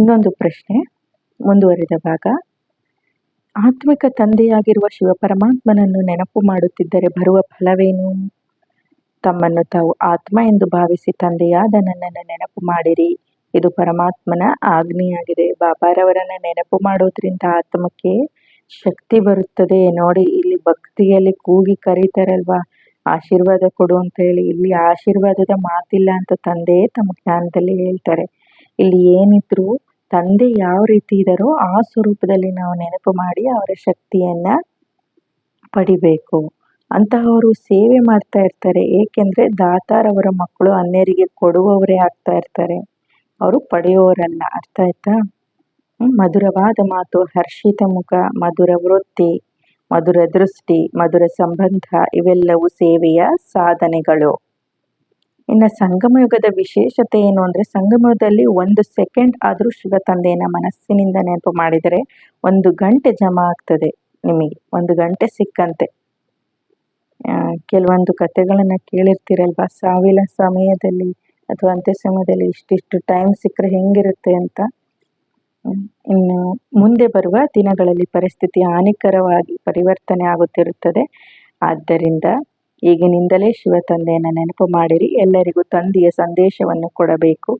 ಇನ್ನೊಂದು ಪ್ರಶ್ನೆ ಮುಂದುವರಿದ ಭಾಗ. ಆತ್ಮಿಕ ತಂದೆಯಾಗಿರುವ ಶಿವಪರಮಾತ್ಮನನ್ನು ನೆನಪು ಮಾಡುತ್ತಿದ್ದರೆ ಬರುವ ಫಲವೇನು? ತಮ್ಮನ್ನು ತಾವು ಆತ್ಮ ಎಂದು ಭಾವಿಸಿ ತಂದೆಯಾದ ನನ್ನನ್ನು ನೆನಪು ಮಾಡಿರಿ. ಇದು ಪರಮಾತ್ಮನ ಆಜ್ಞೆಯಾಗಿದೆ. ಬಾಬಾರವರನ್ನ ನೆನಪು ಮಾಡೋದ್ರಿಂದ ಆತ್ಮಕ್ಕೆ ಶಕ್ತಿ ಬರುತ್ತದೆ. ನೋಡಿ, ಇಲ್ಲಿ ಭಕ್ತಿಯಲ್ಲಿ ಕೂಗಿ ಕರೀತಾರಲ್ವಾ? ಆಶೀರ್ವಾದ ಕೊಡು ಅಂತ ಹೇಳಿ, ಇಲ್ಲಿ ಆಶೀರ್ವಾದದ ಮಾತಿಲ್ಲ ಅಂತ ತಂದೆ ತಮ್ಮ ಜ್ಞಾನದಲ್ಲಿ ಹೇಳ್ತಾರೆ. ಇಲ್ಲಿ ಏನಿದ್ರು ತಂದೆ ಯಾವ ರೀತಿ ಇದ್ದಾರೋ ಆ ಸ್ವರೂಪದಲ್ಲಿ ನಾವು ನೆನಪು ಮಾಡಿ ಅವರ ಶಕ್ತಿಯನ್ನ ಪಡಿಬೇಕು. ಅಂತಹವರು ಸೇವೆ ಮಾಡ್ತಾ ಇರ್ತಾರೆ. ಏಕೆಂದ್ರೆ ದಾತಾರವರ ಮಕ್ಕಳು ಅನ್ಯರಿಗೆ ಕೊಡುವವರೇ ಆಗ್ತಾ ಇರ್ತಾರೆ. ಅವರು ಪಡೆಯುವವರಲ್ಲ ಅರ್ಥ ಆಯ್ತಾ? ಮಧುರವಾದ ಮಾತು, ಹರ್ಷಿತ ಮುಖ, ಮಧುರ ವೃತ್ತಿ, ಮಧುರ ದೃಷ್ಟಿ, ಮಧುರ ಸಂಬಂಧ ಇವೆಲ್ಲವೂ ಸೇವೆಯ ಸಾಧನೆಗಳು. ಇನ್ನು ಸಂಗಮಯುಗದ ವಿಶೇಷತೆ ಏನು ಅಂದರೆ ಸಂಗಮಯುಗದಲ್ಲಿ ಒಂದು ಸೆಕೆಂಡ್ ಆದರೂ ಶಿವ ತಂದೆಯನ್ನ ಮನಸ್ಸಿನಿಂದ ನೆನಪು ಮಾಡಿದರೆ ಒಂದು ಗಂಟೆ ಜಮಾ ಆಗ್ತದೆ ನಿಮಗೆ, ಒಂದು ಗಂಟೆ ಸಿಕ್ಕಂತೆ ಕೆಲವೊಂದು ಕಥೆಗಳನ್ನು ಕೇಳಿರ್ತೀರಲ್ವಾ, ಸಾವಿನ ಸಮಯದಲ್ಲಿ ಅಥವಾ ಅಂತ್ಯ ಸಮಯದಲ್ಲಿ ಇಷ್ಟಿಷ್ಟು ಟೈಮ್ ಸಿಕ್ಕರೆ ಹೆಂಗಿರುತ್ತೆ ಅಂತ. ಇನ್ನು ಮುಂದೆ ಬರುವ ದಿನಗಳಲ್ಲಿ ಪರಿಸ್ಥಿತಿ ಹಾನಿಕರವಾಗಿ ಪರಿವರ್ತನೆ ಆಗುತ್ತಿರುತ್ತದೆ ಆದ್ದರಿಂದ ಈಗಿನಿಂದಲೇ ಶಿವ ತಂದೆಯನ್ನು ನೆನಪು ಮಾಡಿರಿ. ಎಲ್ಲರಿಗೂ ತಂದೆಯ ಸಂದೇಶವನ್ನು ಕೊಡಬೇಕು.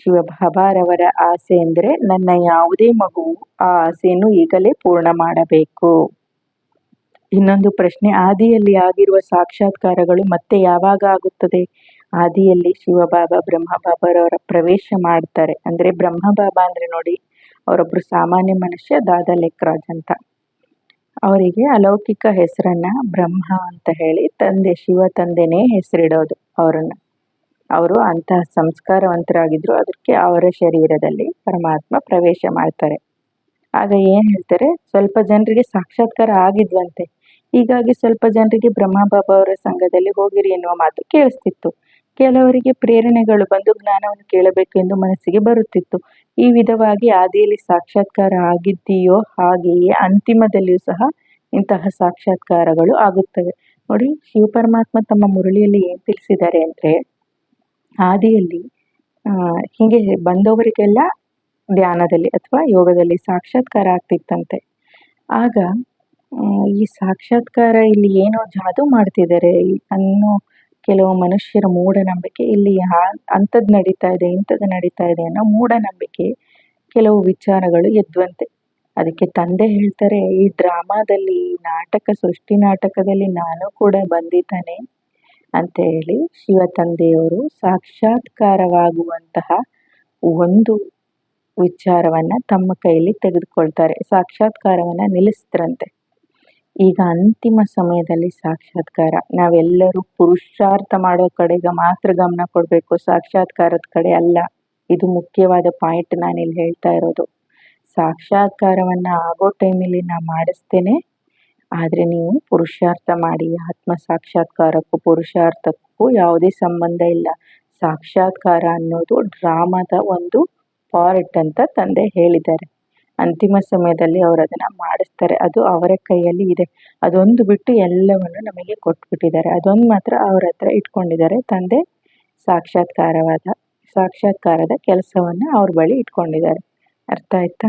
ಶಿವ ಬಾಬಾರವರ ಆಸೆ ಎಂದರೆ ನನ್ನ ಯಾವುದೇ ಮಗು ಆ ಆಸೆಯನ್ನು ಈಗಲೇ ಪೂರ್ಣ ಮಾಡಬೇಕು. ಇನ್ನೊಂದು ಪ್ರಶ್ನೆ, ಆದಿಯಲ್ಲಿ ಆಗಿರುವ ಸಾಕ್ಷಾತ್ಕಾರಗಳು ಮತ್ತೆ ಯಾವಾಗ ಆಗುತ್ತದೆ? ಆದಿಯಲ್ಲಿ ಶಿವಬಾಬಾ ಬ್ರಹ್ಮಬಾಬಾರವರ ಪ್ರವೇಶ ಮಾಡ್ತಾರೆ. ಅಂದ್ರೆ ಬ್ರಹ್ಮಬಾಬಾ ಅಂದ್ರೆ ನೋಡಿ ಅವರೊಬ್ಬರು ಸಾಮಾನ್ಯ ಮನುಷ್ಯ ದಾದಾ ಲೆಕ್ರಾಜ್ ಅಂತ. ಅವರಿಗೆ ಅಲೌಕಿಕ ಹೆಸರನ್ನ ಬ್ರಹ್ಮ ಅಂತ ಹೇಳಿ ತಂದೆ, ಶಿವ ತಂದೆನೇ ಹೆಸರಿಡೋದು ಅವರನ್ನ. ಅವರು ಅಂತಹ ಸಂಸ್ಕಾರವಂತರಾಗಿದ್ರು, ಅದಕ್ಕೆ ಅವರ ಶರೀರದಲ್ಲಿ ಪರಮಾತ್ಮ ಪ್ರವೇಶ ಮಾಡ್ತಾರೆ. ಆಗ ಏನ್ ಹೇಳ್ತಾರೆ? ಸ್ವಲ್ಪ ಜನರಿಗೆ ಸಾಕ್ಷಾತ್ಕಾರ ಆಗಿದ್ವಂತೆ. ಹೀಗಾಗಿ ಸ್ವಲ್ಪ ಜನರಿಗೆ ಬ್ರಹ್ಮ, ಬಾಬಾ ಅವರ ಸಂಘದಲ್ಲಿ ಹೋಗಿರಿ ಎನ್ನುವ ಮಾತು ಕೇಳಿಸ್ತಿತ್ತು. ಕೆಲವರಿಗೆ ಪ್ರೇರಣೆಗಳು ಬಂದು ಜ್ಞಾನವನ್ನು ಕೇಳಬೇಕೆಂದು ಮನಸ್ಸಿಗೆ ಬರುತ್ತಿತ್ತು. ಈ ವಿಧವಾಗಿ ಆದಿಯಲ್ಲಿ ಸಾಕ್ಷಾತ್ಕಾರ ಆಗಿದ್ದೀಯೋ ಹಾಗೆಯೇ ಅಂತಿಮದಲ್ಲಿಯೂ ಸಹ ಇಂತಹ ಸಾಕ್ಷಾತ್ಕಾರಗಳು ಆಗುತ್ತವೆ. ನೋಡಿ, ಶಿವಪರಮಾತ್ಮ ತಮ್ಮ ಮುರಳಿಯಲ್ಲಿ ಏನು ತಿಳಿಸಿದ್ದಾರೆ ಅಂದ್ರೆ ಆದಿಯಲ್ಲಿ ಹೀಗೆ ಬಂದವರಿಗೆಲ್ಲ ಧ್ಯಾನದಲ್ಲಿ ಅಥವಾ ಯೋಗದಲ್ಲಿ ಸಾಕ್ಷಾತ್ಕಾರ ಆಗ್ತಿತ್ತಂತೆ. ಆಗ ಈ ಸಾಕ್ಷಾತ್ಕಾರ ಇಲ್ಲಿ ಏನೋ ಜಾದು ಮಾಡ್ತಿದ್ದಾರೆ ಅನ್ನೋ ಕೆಲವು ಮನುಷ್ಯರ ಮೂಢನಂಬಿಕೆ, ಇಲ್ಲಿ ಅಂಥದ್ದು ನಡೀತಾ ಇದೆ ಇಂಥದ್ದು ನಡೀತಾ ಇದೆ ಅನ್ನೋ ಮೂಢನಂಬಿಕೆ ಕೆಲವು ವಿಚಾರಗಳು ಎದ್ವಂತೆ. ಅದಕ್ಕೆ ತಂದೆ ಹೇಳ್ತಾರೆ, ಈ ಡ್ರಾಮಾದಲ್ಲಿ ನಾಟಕ, ಸೃಷ್ಟಿ ನಾಟಕದಲ್ಲಿ ನಾನು ಕೂಡ ಬಂದಿದ್ದಾನೆ ಅಂತ ಹೇಳಿ ಶಿವ ತಂದೆಯವರು ಸಾಕ್ಷಾತ್ಕಾರವಾಗುವಂತಹ ಒಂದು ವಿಚಾರವನ್ನ ತಮ್ಮ ಕೈಯಲ್ಲಿ ತೆಗೆದುಕೊಳ್ತಾರೆ. ಸಾಕ್ಷಾತ್ಕಾರವನ್ನ ನಿಲ್ಲಿಸ್ತಾರಂತೆ ಈಗ ಅಂತಿಮ ಸಮಯದಲ್ಲಿ ಸಾಕ್ಷಾತ್ಕಾರ. ನಾವೆಲ್ಲರೂ ಪುರುಷಾರ್ಥ ಮಾಡೋ ಕಡೆಗೆ ಮಾತ್ರ ಗಮನ ಕೊಡಬೇಕು. ಸಾಕ್ಷಾತ್ಕಾರದ ಕಡೆ ಅಲ್ಲ. ಇದು ಮುಖ್ಯವಾದ ಪಾಯಿಂಟ್ ನಾನು ಇಲ್ಲಿ ಹೇಳ್ತಾ ಇರೋದು. ಸಾಕ್ಷಾತ್ಕಾರವನ್ನು ಆಗೋ ಟೈಮಲ್ಲಿ ನಾ ಮಾಡಿಸ್ತೇನೆ. ಆದರೆ ನೀವು ಪುರುಷಾರ್ಥ ಮಾಡಿ, ಆತ್ಮ ಸಾಕ್ಷಾತ್ಕಾರಕ್ಕೂ ಪುರುಷಾರ್ಥಕ್ಕೂ ಯಾವುದೇ ಸಂಬಂಧ ಇಲ್ಲ. ಸಾಕ್ಷಾತ್ಕಾರ ಅನ್ನೋದು ಡ್ರಾಮಾದ ಒಂದು ಪಾರ್ಟ್ ಅಂತ ತಂದೆ ಹೇಳಿದ್ದಾರೆ. ಅಂತಿಮ ಸಮಯದಲ್ಲಿ ಅವರು ಅದನ್ನ ಮಾಡಿಸ್ತಾರೆ. ಅದು ಅವರ ಕೈಯಲ್ಲಿ ಇದೆ. ಅದೊಂದು ಬಿಟ್ಟು ಎಲ್ಲವನ್ನು ನಮಗೆ ಕೊಟ್ಬಿಟ್ಟಿದ್ದಾರೆ. ಅದೊಂದು ಮಾತ್ರ ಅವ್ರ ಹತ್ರ ಇಟ್ಕೊಂಡಿದ್ದಾರೆ. ತಂದೆ ಸಾಕ್ಷಾತ್ಕಾರವಾದ, ಸಾಕ್ಷಾತ್ಕಾರದ ಕೆಲಸವನ್ನ ಅವ್ರ ಬಳಿ ಇಟ್ಕೊಂಡಿದ್ದಾರೆ. ಅರ್ಥ ಆಯ್ತಾ?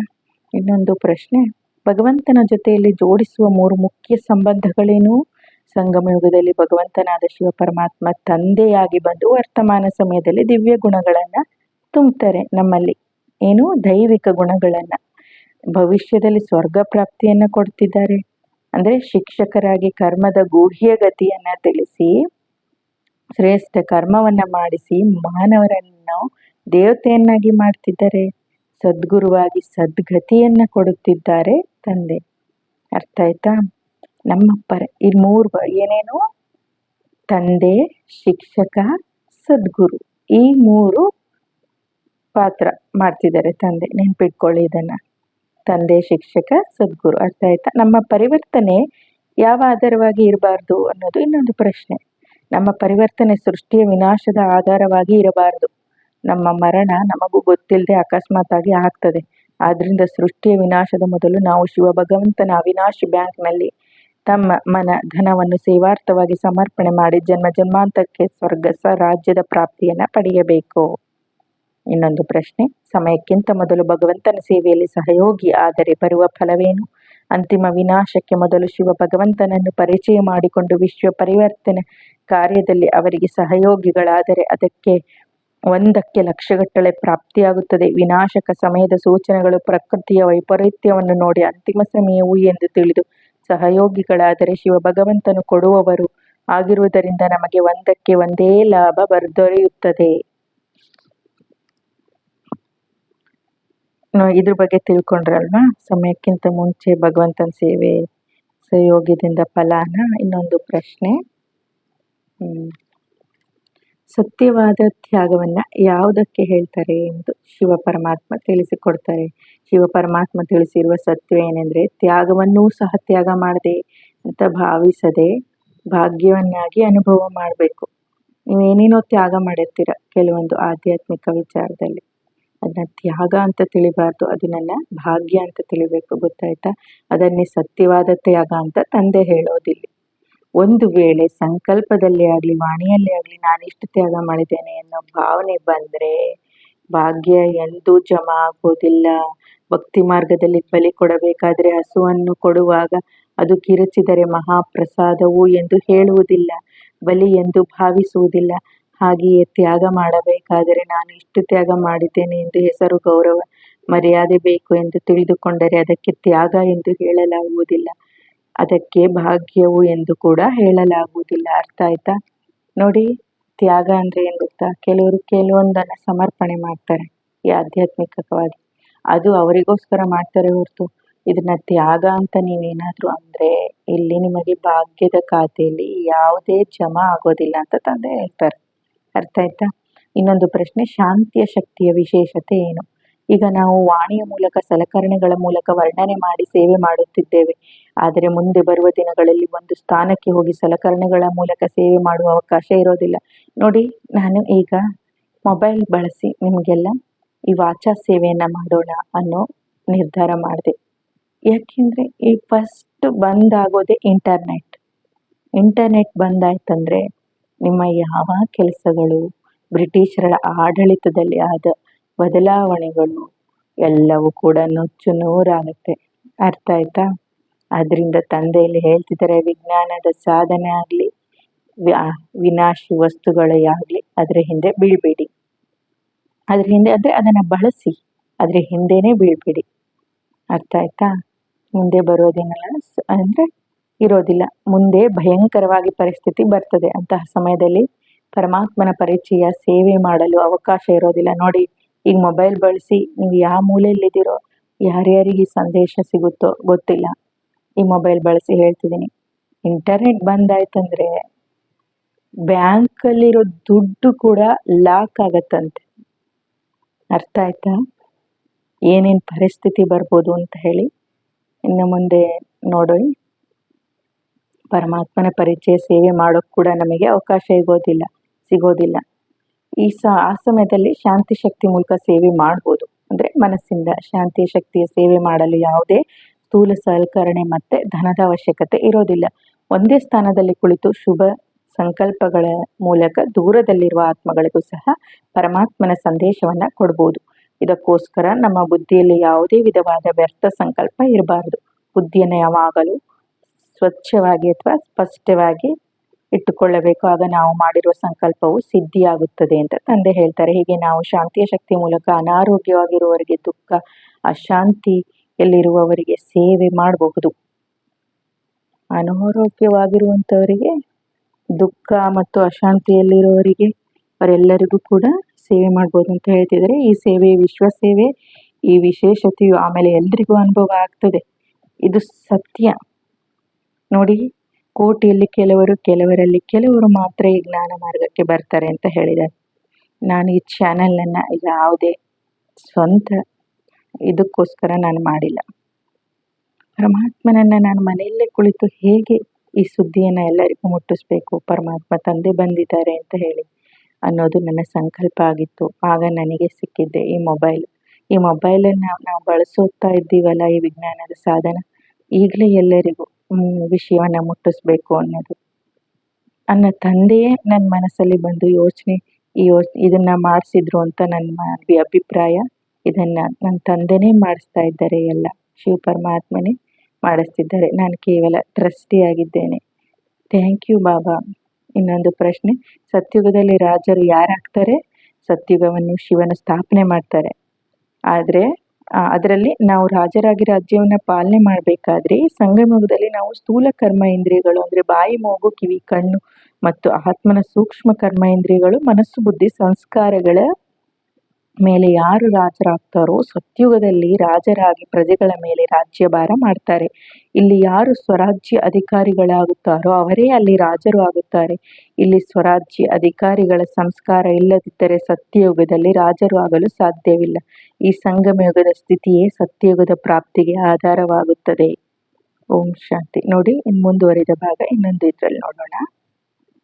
ಇನ್ನೊಂದು ಪ್ರಶ್ನೆ. ಭಗವಂತನ ಜೊತೆಯಲ್ಲಿ ಜೋಡಿಸುವ ಮೂರು ಮುಖ್ಯ ಸಂಬಂಧಗಳೇನು? ಸಂಗಮ ಯುಗದಲ್ಲಿ ಭಗವಂತನಾದ ಶಿವ ಪರಮಾತ್ಮ ತಂದೆಯಾಗಿ ಬಂದು ವರ್ತಮಾನ ಸಮಯದಲ್ಲಿ ದಿವ್ಯ ಗುಣಗಳನ್ನ ತುಂಬ್ತಾರೆ ನಮ್ಮಲ್ಲಿ. ಏನು? ದೈವಿಕ ಗುಣಗಳನ್ನ. ಭವಿಷ್ಯದಲ್ಲಿ ಸ್ವರ್ಗ ಪ್ರಾಪ್ತಿಯನ್ನ ಕೊಡ್ತಿದ್ದಾರೆ. ಅಂದ್ರೆ ಶಿಕ್ಷಕರಾಗಿ ಕರ್ಮದ ಗೂಢ್ಯ ಗತಿಯನ್ನ ತಿಳಿಸಿ, ಶ್ರೇಷ್ಠ ಕರ್ಮವನ್ನ ಮಾಡಿಸಿ ಮಾನವರನ್ನು ದೇವತೆಯನ್ನಾಗಿ ಮಾಡ್ತಿದ್ದಾರೆ. ಸದ್ಗುರುವಾಗಿ ಸದ್ಗತಿಯನ್ನ ಕೊಡುತ್ತಿದ್ದಾರೆ ತಂದೆ. ಅರ್ಥ ಆಯ್ತಾ? ನಮ್ಮ ಪರ, ಈ ಮೂರು ಏನೇನು? ತಂದೆ, ಶಿಕ್ಷಕ, ಸದ್ಗುರು. ಈ ಮೂರು ಪಾತ್ರ ಮಾಡ್ತಿದ್ದಾರೆ ತಂದೆ. ನೆನ್ಪಿಟ್ಕೊಳ್ಳಿ ಇದನ್ನ. ತಂದೆ ಶಿಕ್ಷಕ ಸದ್ಗುರು. ಅರ್ಥ ಆಯ್ತಾ? ನಮ್ಮ ಪರಿವರ್ತನೆ ಯಾವ ಆಧಾರವಾಗಿ ಇರಬಾರ್ದು ಅನ್ನೋದು ಇನ್ನೊಂದು ಪ್ರಶ್ನೆ. ನಮ್ಮ ಪರಿವರ್ತನೆ ಸೃಷ್ಟಿಯ ವಿನಾಶದ ಆಧಾರವಾಗಿ ಇರಬಾರದು. ನಮ್ಮ ಮರಣ ನಮಗೂ ಗೊತ್ತಿಲ್ಲದೆ ಅಕಸ್ಮಾತ್ ಆಗಿ ಆಗ್ತದೆ. ಆದ್ರಿಂದ ಸೃಷ್ಟಿಯ ವಿನಾಶದ ಮೊದಲು ನಾವು ಶಿವ ಭಗವಂತನ ಅವಿನಾಶಿ ಬ್ಯಾಂಕ್ನಲ್ಲಿ ತಮ್ಮ ಮನ ಧನವನ್ನು ಸೇವಾರ್ಥವಾಗಿ ಸಮರ್ಪಣೆ ಮಾಡಿ ಜನ್ಮ ಜನ್ಮಾಂತಕ್ಕೆ ಸ್ವರ್ಗ ಸ ರಾಜ್ಯದ ಪ್ರಾಪ್ತಿಯನ್ನ ಪಡೆಯಬೇಕು. ಇನ್ನೊಂದು ಪ್ರಶ್ನೆ. ಸಮಯಕ್ಕಿಂತ ಮೊದಲು ಭಗವಂತನ ಸೇವೆಯಲ್ಲಿ ಸಹಯೋಗಿ ಆದರೆ ಬರುವ ಫಲವೇನು? ಅಂತಿಮ ವಿನಾಶಕ್ಕೆ ಮೊದಲು ಶಿವ ಭಗವಂತನನ್ನು ಪರಿಚಯ ಮಾಡಿಕೊಂಡು ವಿಶ್ವ ಪರಿವರ್ತನೆ ಕಾರ್ಯದಲ್ಲಿ ಅವರಿಗೆ ಸಹಯೋಗಿಗಳಾದರೆ ಅದಕ್ಕೆ ಒಂದಕ್ಕೆ ಲಕ್ಷಗಟ್ಟಲೆ ಪ್ರಾಪ್ತಿಯಾಗುತ್ತದೆ. ವಿನಾಶಕ ಸಮಯದ ಸೂಚನೆಗಳು ಪ್ರಕೃತಿಯ ವೈಪರೀತ್ಯವನ್ನು ನೋಡಿ ಅಂತಿಮ ಸಮಯವು ಎಂದು ತಿಳಿದು ಸಹಯೋಗಿಗಳಾದರೆ ಶಿವ ಭಗವಂತನು ಕೊಡುವವರು ಆಗಿರುವುದರಿಂದ ನಮಗೆ ಒಂದಕ್ಕೆ ಒಂದೇ ಲಾಭ ದೊರೆಯುತ್ತದೆ. ಇದ್ರ ಬಗ್ಗೆ ತಿಳ್ಕೊಂಡ್ರಲ್ವಾ? ಸಮಯಕ್ಕಿಂತ ಮುಂಚೆ ಭಗವಂತನ ಸೇವೆ, ಸಹಯೋಗದಿಂದ ಫಲಾನ? ಇನ್ನೊಂದು ಪ್ರಶ್ನೆ. ಸತ್ಯವಾದ ತ್ಯಾಗವನ್ನ ಯಾವುದಕ್ಕೆ ಹೇಳ್ತಾರೆ ಎಂದು ಶಿವ ಪರಮಾತ್ಮ ತಿಳಿಸಿಕೊಡ್ತಾರೆ. ಶಿವ ಪರಮಾತ್ಮ ತಿಳಿಸಿರುವ ಸತ್ಯ ಏನೆಂದ್ರೆ, ತ್ಯಾಗವನ್ನೂ ಸಹ ತ್ಯಾಗ ಮಾಡದೆ, ಅಂತ ಭಾವಿಸದೆ, ಭಾಗ್ಯವನ್ನಾಗಿ ಅನುಭವ ಮಾಡಬೇಕು. ನೀವೇನೇನೋ ತ್ಯಾಗ ಮಾಡಿರ್ತೀರ, ಕೆಲವೊಂದು ಆಧ್ಯಾತ್ಮಿಕ ವಿಚಾರದಲ್ಲಿ. ಅದನ್ನ ತ್ಯಾಗ ಅಂತ ತಿಳಿಬಾರ್ದು ಅದನ್ನೆಲ್ಲ ಭಾಗ್ಯ ಅಂತ ತಿಳಿಬೇಕು, ಗೊತ್ತಾಯ್ತಾ? ಅದನ್ನೇ ಸತ್ಯವಾದ ತ್ಯಾಗ ಅಂತ ತಂದೆ ಹೇಳೋದಿಲ್ಲ. ಒಂದು ವೇಳೆ ಸಂಕಲ್ಪದಲ್ಲಿ ಆಗಲಿ, ವಾಣಿಯಲ್ಲಿ ಆಗಲಿ ನಾನು ಇಷ್ಟು ತ್ಯಾಗ ಮಾಡಿದ್ದೇನೆ ಅನ್ನೋ ಭಾವನೆ ಬಂದರೆ, ಭಾಗ್ಯ ಎಂದೂ ಜಮಾ ಆಗೋದಿಲ್ಲ. ಭಕ್ತಿ ಮಾರ್ಗದಲ್ಲಿ ಬಲಿ ಕೊಡಬೇಕಾದ್ರೆ ಹಸುವನ್ನು ಕೊಡುವಾಗ ಅದು ಕಿರುಚಿದರೆ ಮಹಾಪ್ರಸಾದವು ಎಂದು ಹೇಳುವುದಿಲ್ಲ, ಬಲಿ ಎಂದು ಭಾವಿಸುವುದಿಲ್ಲ. ಹಾಗೆಯೇ ತ್ಯಾಗ ಮಾಡಬೇಕಾದರೆ ನಾನು ಇಷ್ಟು ತ್ಯಾಗ ಮಾಡಿದ್ದೇನೆ ಎಂದು ಹೆಸರು ಗೌರವ, ಮರ್ಯಾದೆ ಬೇಕು ಎಂದು ತಿಳಿದುಕೊಂಡರೆ ಅದಕ್ಕೆ ತ್ಯಾಗ ಎಂದು ಹೇಳಲಾಗುವುದಿಲ್ಲ. ಅದಕ್ಕೆ ಭಾಗ್ಯವು ಎಂದು ಕೂಡ ಹೇಳಲಾಗುವುದಿಲ್ಲ. ಅರ್ಥ ಆಯ್ತಾ? ನೋಡಿ, ತ್ಯಾಗ ಅಂದರೆ ಏನು ಗೊತ್ತಾ ಕೆಲವರು ಕೆಲವೊಂದನ್ನು ಸಮರ್ಪಣೆ ಮಾಡ್ತಾರೆ, ಈ ಆಧ್ಯಾತ್ಮಿಕವಾಗಿ. ಅದು ಅವರಿಗೋಸ್ಕರ ಮಾಡ್ತಾರೆ ಹೊರತು, ಇದನ್ನ ತ್ಯಾಗ ಅಂತ ನೀವೇನಾದರೂ ಅಂದರೆ ಇಲ್ಲಿ ನಿಮಗೆ ಭಾಗ್ಯದ ಖಾತೆಯಲ್ಲಿ ಯಾವುದೇ ಜಮಾ ಆಗೋದಿಲ್ಲ ಅಂತ ತಂದೆ ಹೇಳ್ತಾರೆ. ಅರ್ಥ ಆಯ್ತಾ? ಇನ್ನೊಂದು ಪ್ರಶ್ನೆ, ಶಾಂತಿಯ ಶಕ್ತಿಯ ವಿಶೇಷತೆ ಏನು? ಈಗ ನಾವು ವಾಣಿಯ ಮೂಲಕ, ಸಲಕರಣೆಗಳ ಮೂಲಕ ವರ್ಣನೆ ಮಾಡಿ ಸೇವೆ ಮಾಡುತ್ತಿದ್ದೇವೆ. ಆದರೆ ಮುಂದೆ ಬರುವ ದಿನಗಳಲ್ಲಿ ಒಂದು ಸ್ಥಾನಕ್ಕೆ ಹೋಗಿ ಸಲಕರಣೆಗಳ ಮೂಲಕ ಸೇವೆ ಮಾಡುವ ಅವಕಾಶ ಇರೋದಿಲ್ಲ. ನೋಡಿ, ನಾನು ಈಗ ಮೊಬೈಲ್ ಬಳಸಿ ನಿಮಗೆಲ್ಲ ಈ ವಾಚಾ ಸೇವೆಯನ್ನು ಮಾಡೋಣ ಅನ್ನೋ ನಿರ್ಧಾರ ಮಾಡಿದೆ. ಯಾಕೆಂದರೆ ಈ ಫಸ್ಟ್ ಬಂದಾಗೋದೆ ಇಂಟರ್ನೆಟ್ ಇಂಟರ್ನೆಟ್ ಬಂದಾಯ್ತಂದರೆ ನಿಮ್ಮ ಯಾವ ಕೆಲಸಗಳು ಬ್ರಿಟಿಷರ ಆಡಳಿತದಲ್ಲಿ ಆದ ಬದಲಾವಣೆಗಳು ಎಲ್ಲವೂ ಕೂಡ ನುಚ್ಚು ನೂರಾಗುತ್ತೆ. ಅರ್ಥ ಆಯ್ತಾ? ಅದರಿಂದ ತಂದೆಯಲ್ಲಿ ಹೇಳ್ತಿದ್ದಾರೆ, ವಿಜ್ಞಾನದ ಸಾಧನೆ ಆಗಲಿ ವಿನಾಶಿ ವಸ್ತುಗಳೇ ಆಗಲಿ, ಅದರ ಹಿಂದೆ ಬೀಳ್ಬೇಡಿ. ಅದ್ರ ಹಿಂದೆ ಅಂದರೆ ಅದನ್ನು ಬಳಸಿ, ಅದರ ಹಿಂದೆನೇ ಬೀಳ್ಬೇಡಿ. ಅರ್ಥ ಆಯ್ತಾ? ಮುಂದೆ ಬರೋದೇನಲ್ಲ ಅಂದರೆ ಇರೋದಿಲ್ಲ. ಮುಂದೆ ಭಯಂಕರವಾಗಿ ಪರಿಸ್ಥಿತಿ ಬರ್ತದೆ. ಅಂತಹ ಸಮಯದಲ್ಲಿ ಪರಮಾತ್ಮನ ಪರಿಚಯ, ಸೇವೆ ಮಾಡಲು ಅವಕಾಶ ಇರೋದಿಲ್ಲ. ನೋಡಿ, ಈಗ ಮೊಬೈಲ್ ಬಳಸಿ ನೀವು ಯಾವ ಮೂಲೆಯಲ್ಲಿದ್ದೀರೋ, ಯಾರ್ಯಾರಿಗೆ ಸಂದೇಶ ಸಿಗುತ್ತೋ ಗೊತ್ತಿಲ್ಲ. ಈ ಮೊಬೈಲ್ ಬಳಸಿ ಹೇಳ್ತಿದ್ದೀನಿ. ಇಂಟರ್ನೆಟ್ ಬಂದಾಯ್ತಂದ್ರೆ ಬ್ಯಾಂಕಲ್ಲಿರೋ ದುಡ್ಡು ಕೂಡ ಲಾಕ್ ಆಗತ್ತಂತೆ. ಅರ್ಥ ಆಯ್ತಾ? ಏನೇನು ಪರಿಸ್ಥಿತಿ ಬರ್ಬೋದು ಅಂತ ಹೇಳಿ ಇನ್ನು ಮುಂದೆ ನೋಡಿ ಪರಮಾತ್ಮನ ಪರಿಚಯ ಸೇವೆ ಮಾಡೋಕ್ಕೆ ಕೂಡ ನಮಗೆ ಅವಕಾಶ ಇಗೋದಿಲ್ಲ ಸಿಗೋದಿಲ್ಲ. ಈ ಸ, ಆ ಸಮಯದಲ್ಲಿ ಶಾಂತಿ ಶಕ್ತಿ ಮೂಲಕ ಸೇವೆ ಮಾಡ್ಬೋದು. ಅಂದರೆ ಮನಸ್ಸಿಂದ ಶಾಂತಿ ಶಕ್ತಿಯ ಸೇವೆ ಮಾಡಲು ಯಾವುದೇ ಸ್ಥೂಲ ಸಲಕರಣೆ ಮತ್ತು ಧನದ ಅವಶ್ಯಕತೆ ಇರೋದಿಲ್ಲ. ಒಂದೇ ಸ್ಥಾನದಲ್ಲಿ ಕುಳಿತು ಶುಭ ಸಂಕಲ್ಪಗಳ ಮೂಲಕ ದೂರದಲ್ಲಿರುವ ಆತ್ಮಗಳಿಗೂ ಸಹ ಪರಮಾತ್ಮನ ಸಂದೇಶವನ್ನು ಕೊಡ್ಬೋದು. ಇದಕ್ಕೋಸ್ಕರ ನಮ್ಮ ಬುದ್ಧಿಯಲ್ಲಿ ಯಾವುದೇ ವಿಧವಾದ ವ್ಯರ್ಥ ಸಂಕಲ್ಪ ಇರಬಾರದು. ಬುದ್ಧಿಯನ್ನು ಯಾವಾಗಲೂ ಸ್ವಚ್ಛವಾಗಿ ಅಥವಾ ಸ್ಪಷ್ಟವಾಗಿ ಇಟ್ಟುಕೊಳ್ಳಬೇಕು. ಆಗ ನಾವು ಮಾಡಿರುವ ಸಂಕಲ್ಪವು ಸಿದ್ಧಿಯಾಗುತ್ತದೆ ಅಂತ ತಂದೆ ಹೇಳ್ತಾರೆ. ಹೀಗೆ ನಾವು ಶಾಂತಿಯ ಶಕ್ತಿ ಮೂಲಕ ಅನಾರೋಗ್ಯವಾಗಿರುವವರಿಗೆ ದುಃಖ ಅಶಾಂತಿ ಎಲ್ಲಿರುವವರಿಗೆ ಸೇವೆ ಮಾಡಬಹುದು. ಅನಾರೋಗ್ಯವಾಗಿರುವಂಥವರಿಗೆ ದುಃಖ ಮತ್ತು ಅಶಾಂತಿಯಲ್ಲಿರುವವರಿಗೆ ಅವರೆಲ್ಲರಿಗೂ ಕೂಡ ಸೇವೆ ಮಾಡ್ಬೋದು ಅಂತ ಹೇಳ್ತಿದ್ದಾರೆ. ಈ ಸೇವೆ ವಿಶ್ವ ಸೇವೆ, ಈ ವಿಶೇಷತೆಯು ಆಮೇಲೆ ಎಲ್ರಿಗೂ ಅನುಭವ ಆಗ್ತದೆ. ಇದು ಸತ್ಯ. ನೋಡಿ, ಕೋಟಿಯಲ್ಲಿ ಕೆಲವರು ಕೆಲವರಲ್ಲಿ ಕೆಲವರು ಮಾತ್ರ ಈ ಜ್ಞಾನ ಮಾರ್ಗಕ್ಕೆ ಬರ್ತಾರೆ ಅಂತ ಹೇಳಿದ್ದಾರೆ. ನಾನು ಈ ಚಾನಲನ್ನು ಯಾವುದೇ ಸ್ವಂತ ಇದಕ್ಕೋಸ್ಕರ ನಾನು ಮಾಡಿಲ್ಲ. ಪರಮಾತ್ಮನನ್ನು ನಾನು ಮನೆಯಲ್ಲೇ ಕುಳಿತು ಹೇಗೆ ಈ ಸುದ್ದಿಯನ್ನು ಎಲ್ಲರಿಗೂ ಮುಟ್ಟಿಸ್ಬೇಕು, ಪರಮಾತ್ಮ ತಂದೆ ಬಂದಿದ್ದಾರೆ ಅಂತ ಹೇಳಿ ಅನ್ನೋದು ನನ್ನ ಸಂಕಲ್ಪ ಆಗಿತ್ತು. ಆಗ ನನಗೆ ಸಿಕ್ಕಿದ್ದೆ ಈ ಮೊಬೈಲ್. ಈ ಮೊಬೈಲನ್ನು ನಾವು ಬಳಸುತ್ತಾ ಇದ್ದೀವಲ್ಲ ಈ ವಿಜ್ಞಾನದ ಸಾಧನ, ಈಗಲೇ ಎಲ್ಲರಿಗೂ ವಿಷಯವನ್ನು ಮುಟ್ಟಿಸ್ಬೇಕು ಅನ್ನೋದು. ನನ್ನ ತಂದೆಯೇ ನನ್ನ ಮನಸ್ಸಲ್ಲಿ ಬಂದು ಯೋಚನೆ, ಈ ಯೋಚ್, ಇದನ್ನ ಮಾಡಿಸಿದ್ರು ಅಂತ ನನ್ನ ಅಭಿ- ಅಭಿಪ್ರಾಯ, ಇದನ್ನ ನನ್ನ ತಂದೆನೇ ಮಾಡಿಸ್ತಾ ಇದ್ದಾರೆ ಎಲ್ಲ. ಶಿವ ಪರಮಾತ್ಮನೇ ಮಾಡಿಸ್ತಿದ್ದಾರೆ. ನಾನು ಕೇವಲ ಟ್ರಸ್ಟಿ ಆಗಿದ್ದೇನೆ. Thank you Baba. ಇನ್ನೊಂದು ಪ್ರಶ್ನೆ. ಸತ್ಯುಗದಲ್ಲಿ ರಾಜರು ಯಾರಾಗ್ತಾರೆ? ಸತ್ಯುಗವನ್ನು ಶಿವನ ಸ್ಥಾಪನೆ ಮಾಡ್ತಾರೆ. ಆದರೆ ಅದರಲ್ಲಿ ನಾವು ರಾಜರಾಗಿ ರಾಜ್ಯವನ್ನ ಪಾಲನೆ ಮಾಡಬೇಕಾದ್ರೆ ಸಂಗಮದಲ್ಲಿ ನಾವು ಸ್ಥೂಲ ಕರ್ಮ ಇಂದ್ರಿಯಗಳು ಅಂದರೆ ಬಾಯಿ, ಮೂಗು, ಕಿವಿ, ಕಣ್ಣು ಮತ್ತು ಆತ್ಮನ ಸೂಕ್ಷ್ಮ ಕರ್ಮ ಇಂದ್ರಿಯಗಳು, ಮನಸ್ಸು, ಬುದ್ಧಿ, ಸಂಸ್ಕಾರಗಳ ಮೇಲೆ ಯಾರು ರಾಜರಾಗ್ತಾರೋ ಸತ್ಯುಗದಲ್ಲಿ ರಾಜರಾಗಿ ಪ್ರಜೆಗಳ ಮೇಲೆ ರಾಜ್ಯಭಾರ ಮಾಡ್ತಾರೆ. ಇಲ್ಲಿ ಯಾರು ಸ್ವರಾಜ್ಯ ಅಧಿಕಾರಿಗಳಾಗುತ್ತಾರೋ ಅವರೇ ಅಲ್ಲಿ ರಾಜರು ಆಗುತ್ತಾರೆ. ಇಲ್ಲಿ ಸ್ವರಾಜ್ಯ ಅಧಿಕಾರಿಗಳ ಸಂಸ್ಕಾರ ಇಲ್ಲದಿದ್ದರೆ ಸತ್ಯಯುಗದಲ್ಲಿ ರಾಜರು ಆಗಲು ಸಾಧ್ಯವಿಲ್ಲ. ಈ ಸಂಗಮಯುಗದ ಸ್ಥಿತಿಯೇ ಸತ್ಯಯುಗದ ಪ್ರಾಪ್ತಿಗೆ ಆಧಾರವಾಗುತ್ತದೆ. ಓಂ ಶಾಂತಿ. ನೋಡಿ, ಇನ್ನು ಮುಂದುವರಿದ ಭಾಗ ಇನ್ನೊಂದು ಇದರಲ್ಲಿ ನೋಡೋಣ.